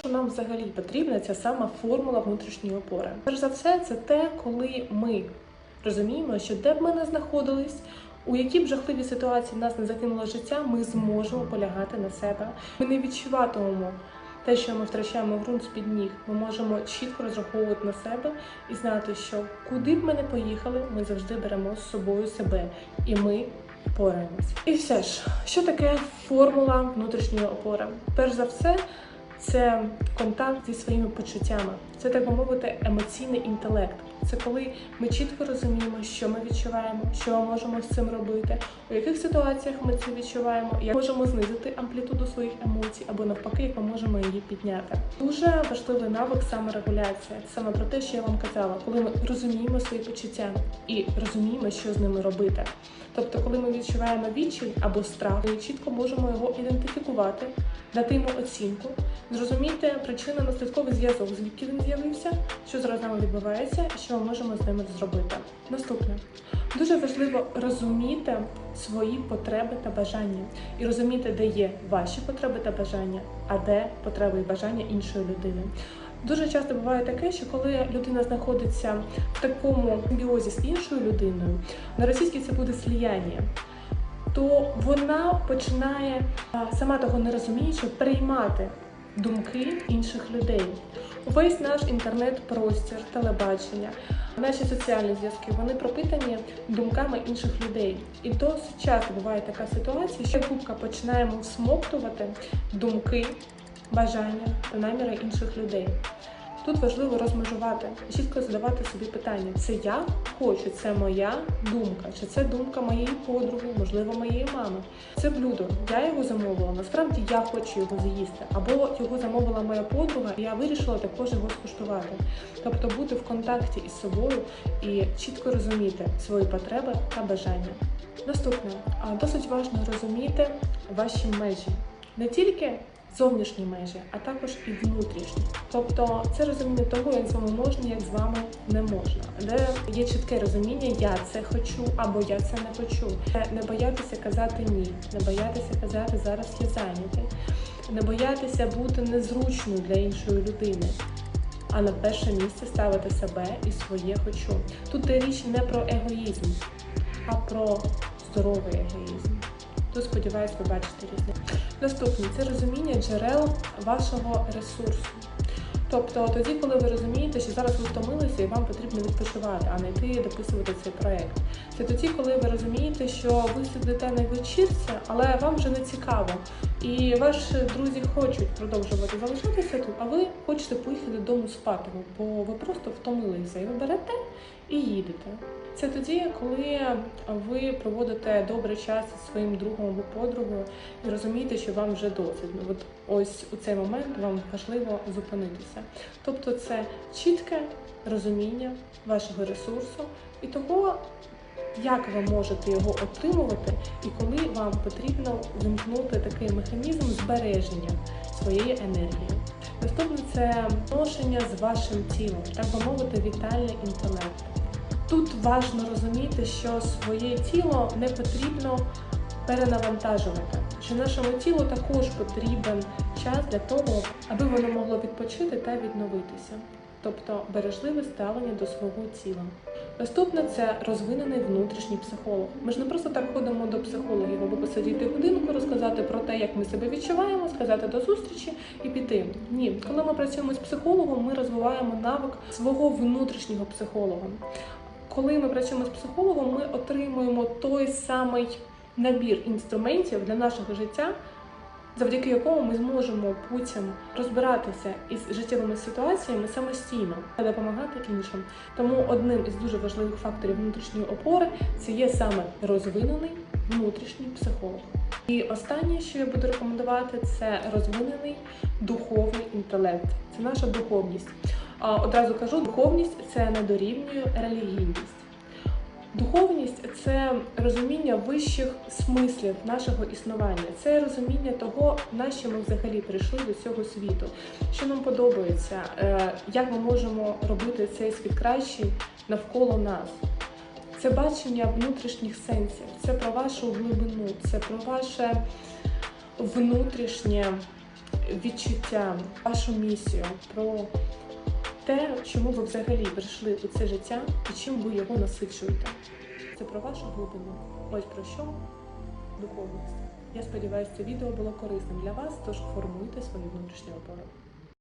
Що нам взагалі потрібна ця сама формула внутрішньої опори? Перш за все, це те, коли ми розуміємо, що де б ми не знаходились, у які б жахливі ситуації нас не закинуло життя, ми зможемо полягати на себе. Ми не відчуватимемо те, що ми втрачаємо ґрунт з-під ніг. Ми можемо чітко розраховувати на себе і знати, що куди б ми не поїхали, ми завжди беремо з собою себе, і ми впораємось. І все ж, що таке формула внутрішньої опори? Перш за все, це контакт зі своїми почуттями. Це так би мовити емоційний інтелект. Це коли ми чітко розуміємо, що ми відчуваємо, що ми можемо з цим робити, у яких ситуаціях ми це відчуваємо, як можемо знизити амплітуду своїх емоцій або навпаки, як ми можемо її підняти. Дуже важливий навик саморегуляція. Саме про те, що я вам казала, коли ми розуміємо свої почуття і розуміємо, що з ними робити. Тобто, коли ми відчуваємо відчай або страх, ми чітко можемо його ідентифікувати, дати йому оцінку, зрозуміти причинно-наслідковий зв'язок, звідки він з'явився, що зараз нами відбувається, і що ми можемо з ними зробити. Наступне дуже важливо розуміти свої потреби та бажання і розуміти, де є ваші потреби та бажання, а де потреби і бажання іншої людини. Дуже часто буває таке, що коли людина знаходиться в такому симбіозі з іншою людиною, на російській це буде сліяння, то вона починає сама того не розуміючи приймати думки інших людей. Увесь наш інтернет-простір, телебачення, наші соціальні зв'язки вони пропитані думками інших людей. І досить часто буває така ситуація, що губка починаємо всмоктувати думки, бажання та наміри інших людей. Тут важливо розмежувати чітко задавати собі питання: це я хочу, це моя думка, чи це думка моєї подруги, можливо, моєї мами. Це блюдо. Я його замовила. Насправді я хочу його з'їсти. Або його замовила моя подруга, і я вирішила також його скуштувати. Тобто бути в контакті із собою і чітко розуміти свої потреби та бажання. Наступне досить важливо розуміти ваші межі не тільки зовнішні межі, а також і внутрішні. Тобто це розуміння того, як з вами можна, як з вами не можна, де є чітке розуміння, я це хочу або я це не хочу. Не боятися казати ні, не боятися казати зараз я зайнятий, не боятися бути незручною для іншої людини. А на перше місце ставити себе і своє хочу. Тут річ не про егоїзм, а про здоровий егоїзм. Тут сподіваюсь, ви бачите різницю. Наступне це розуміння джерел вашого ресурсу. Тобто тоді, коли ви розумієте, що зараз ви втомилися і вам потрібно відпочивати, а не йти дописувати цей проект. Це тоді, коли ви розумієте, що ви сидите на вечірці, але вам вже не цікаво. І ваші друзі хочуть продовжувати залишатися тут, а ви хочете поїхати додому спати, бо ви просто втомилися. І ви берете і їдете. Це тоді, коли ви проводите добрий час зі своїм другом або подругою і розумієте, що вам вже досить. Ну, От ось у цей момент вам важливо зупинитися. Тобто, це чітке розуміння вашого ресурсу і того, як ви можете його отримувати, і коли вам потрібно вимкнути такий механізм збереження своєї енергії. Наступне це відношення з вашим тілом, так би мовити, вітальний інтелект. Тут важливо розуміти, що своє тіло не потрібно перенавантажувати, що нашому тілу також потрібен час для того, аби воно могло відпочити та відновитися. Тобто бережливе ставлення до свого тіла. Наступне це розвинений внутрішній психолог. Ми ж не просто так ходимо до психологів, аби посидіти годинку, розказати про те, як ми себе відчуваємо, сказати до зустрічі і піти. Ні, коли ми працюємо з психологом, ми розвиваємо навик свого внутрішнього психолога. Коли ми працюємо з психологом, ми отримуємо той самий набір інструментів для нашого життя, завдяки якому ми зможемо потім розбиратися із життєвими ситуаціями самостійно та допомагати іншим. Тому одним із дуже важливих факторів внутрішньої опори це є саме розвинений внутрішній психолог. І останнє, що я буду рекомендувати, це розвинений духовний інтелект. Це наша духовність. Одразу кажу, духовність це не дорівнює релігійність. Духовність це розуміння вищих смислів нашого існування, це розуміння того, на що ми взагалі прийшли до цього світу, що нам подобається, е, як ми можемо робити цей світ кращий навколо нас. Це бачення внутрішніх сенсів, це про вашу глибину, це про ваше внутрішнє відчуття, вашу місію, про те, чому ви взагалі прийшли у це життя і чим ви його насичуєте. Це про вашу глибину. Ось про що духовність. Я сподіваюся, це відео було корисним для вас, тож формуйте свою внутрішню опору.